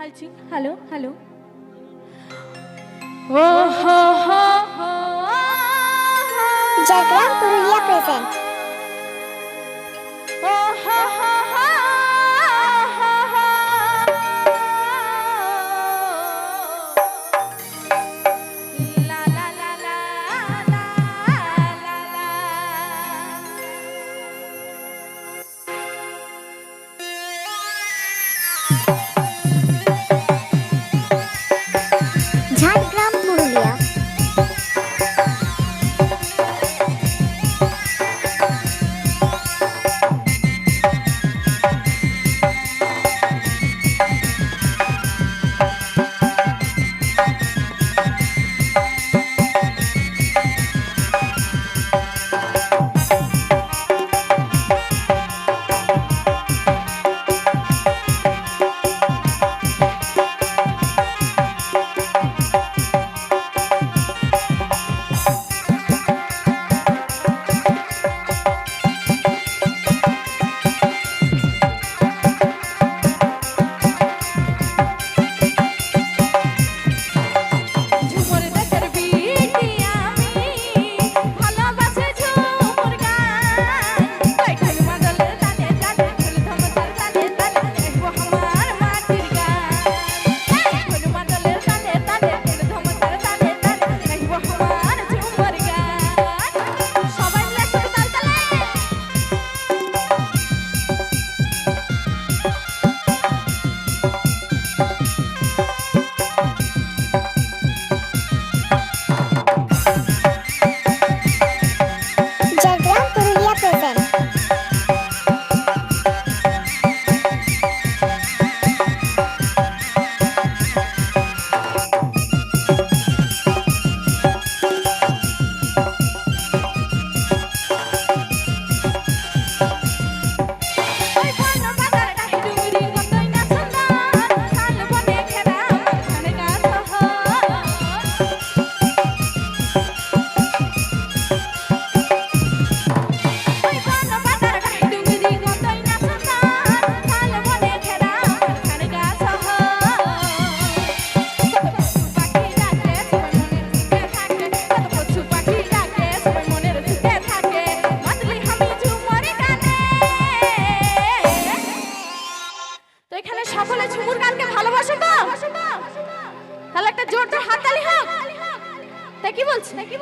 হালছি hello hello. ও হো হো হো জয়গ্রাম পুরুলিয়া প্রেজেন্ট ও হো হো।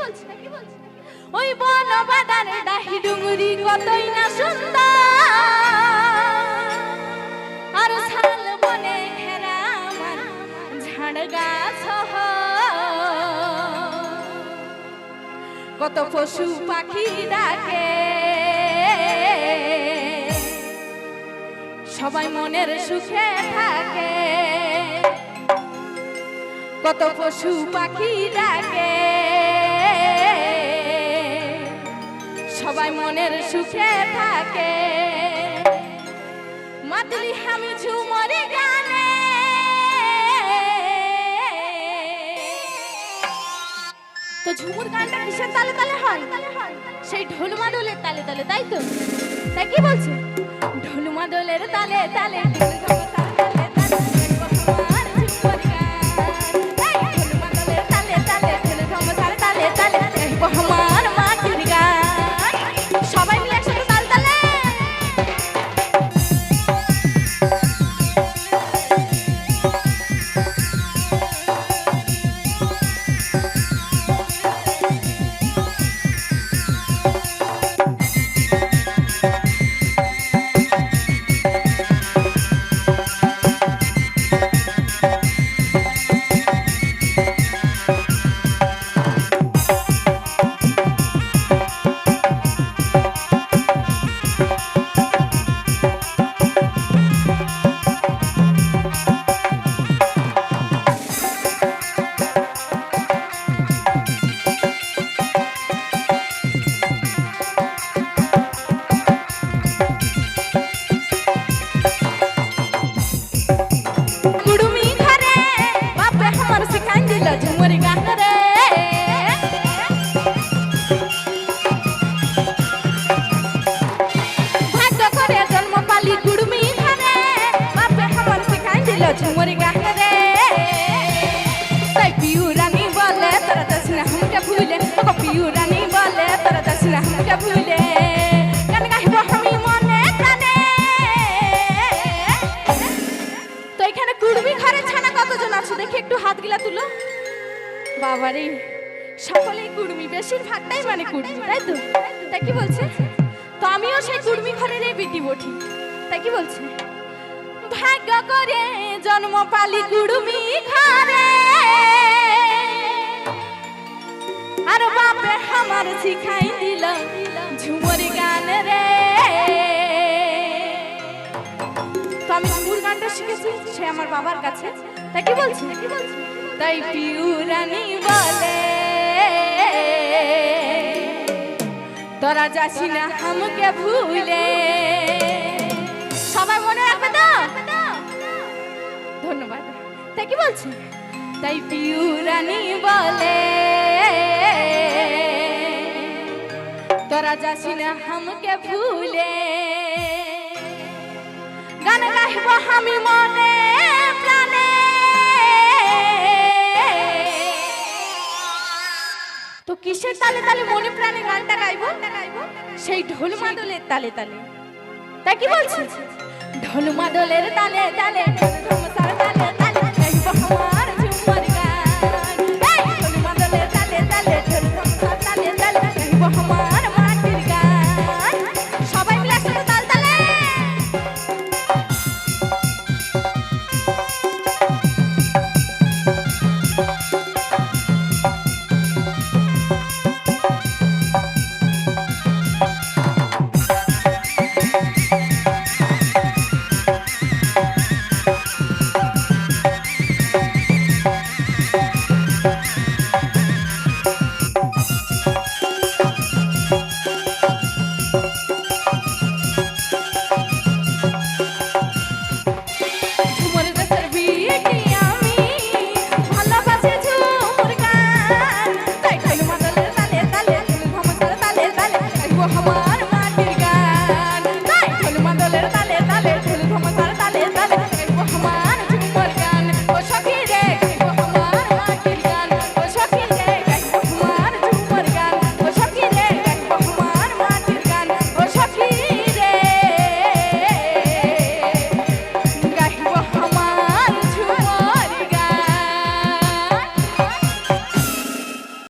বলছে ওই বন বাদানে ডাহি ডুঙুরি কতই না সুন্দর। আর বনে ঘেরা আমার ঝাড় গাছ কত পশু পাখি ডাকে। সবাই মনের সুখে থাকে। কত পশু পাখি ডাকে। সবাই মনের সুখে থাকে। মাতলি আমি ঝুমরে গানে তো ঝুমুর গানটা কিসের তালে তালে হয়? সেই ঢোল মাদলের তালে তালে, তাই তো? তাই কি বলছো? ঢোল ঢোল তালে তালে। তো এখানে কুড়বি ঘরের কতজন আছে? দেখি একটু হাত তুলো। বাবারে, সকলেই কুড়মি বেশিরভাগটাই মানে কুড়মি সেই কুড়মি ঘরের বিটি বটি তাই কি বলছে? ভাগ্য করে জন্ম পালি কুড়মি ঘরে। আর বাপে আমার শিখাই গানটা শিখেছি, সে আমার বাবার কাছে। তাই কি বলছি? তাই পিউরানি বলে, তোরা যাসি না আমাকে ভুলে। সবাই মনে রাখবে তো? ধন্যবাদ। তাই কি বলছি? তাই পিউরানি বলে, তোরা যাসি না আমাকে ভুলে। গান গাইব আমি মনে, প্রাণে। তো কিসের তালে তালে মনে প্রাণে গানটা গাইবো? সেই ঢোল মাদলের তালে তালে। তাই কি বলছি? ঢোল মাদলের তালে তালে, ঢোল তালে তালে গাইব মাদলের তালে তালে তালে তালে